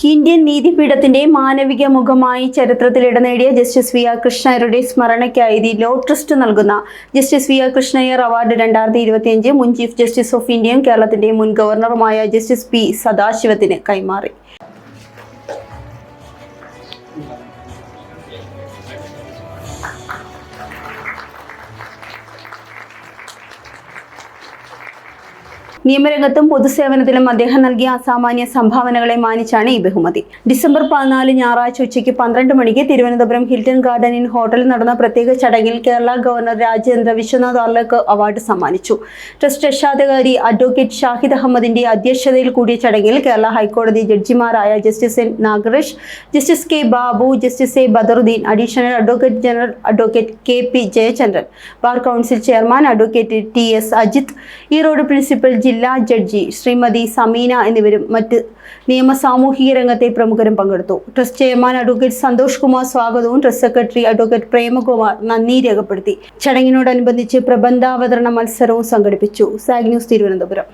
Indian നീതിപീഠത്തിന്റെ മാനവിക മുഖമായി ചരിത്രത്തിൽ ഇടനേടിയ ജസ്റ്റിസ് വി ആർ കൃഷ്ണയ്യരുടെ സ്മരണയ്ക്കായി ദി ലോ ട്രസ്റ്റ് നൽകുന്ന justice V R Krishna Iyer award രണ്ടായിരത്തി ഇരുപത്തിയഞ്ച് മുൻ ചീഫ് ജസ്റ്റിസ് ഓഫ് ഇന്ത്യയും കേരളത്തിന്റെ മുൻ ഗവർണറുമായ ജസ്റ്റിസ് പി സദാശിവത്തിന് കൈമാറി. നിയമരംഗത്തും പൊതുസേവനത്തിലും അദ്ദേഹം നൽകിയ അസാമാന്യ സംഭാവനകളെ മാനിച്ചാണ് ഈ ബഹുമതി. ഡിസംബർ പതിനാല് ഞായറാഴ്ച ഉച്ചയ്ക്ക് പന്ത്രണ്ട് മണിക്ക് തിരുവനന്തപുരം ഹിൽട്ടൺ ഗാർഡൻ ഇൻ ഹോട്ടലിൽ നടന്ന പ്രത്യേക ചടങ്ങിൽ കേരള ഗവർണർ രാജേന്ദ്ര വിശ്വനാഥ് ആർലക്ക് അവാർഡ് സമ്മാനിച്ചു. ട്രസ്റ്റ് രക്ഷാധികാരി അഡ്വക്കേറ്റ് ഷാഹിദ് അഹമ്മദിന്റെ അധ്യക്ഷതയിൽ കൂടിയ ചടങ്ങിൽ കേരള ഹൈക്കോടതി ജഡ്ജിമാരായ justice N Nagaresh justice K Babu justice A Badaruddin additional advocate general advocate K P Jayachandran bar council chairman advocate T S Ajith Erode principal ജില്ലാ ജഡ്ജി ശ്രീമതി സമീന എന്നിവരും മറ്റ് നിയമ സാമൂഹിക രംഗത്തെ പ്രമുഖരും പങ്കെടുത്തു. Trust chairman advocate Santhosh Kumar സ്വാഗതവും ട്രസ്റ്റ് സെക്രട്ടറി അഡ്വക്കേറ്റ് പ്രേമകുമാർ നന്ദി രേഖപ്പെടുത്തി. ചടങ്ങിനോടനുബന്ധിച്ച് പ്രബന്ധാവതരണ മത്സരവും സംഘടിപ്പിച്ചു. സാഗ് ന്യൂസ് തിരുവനന്തപുരം.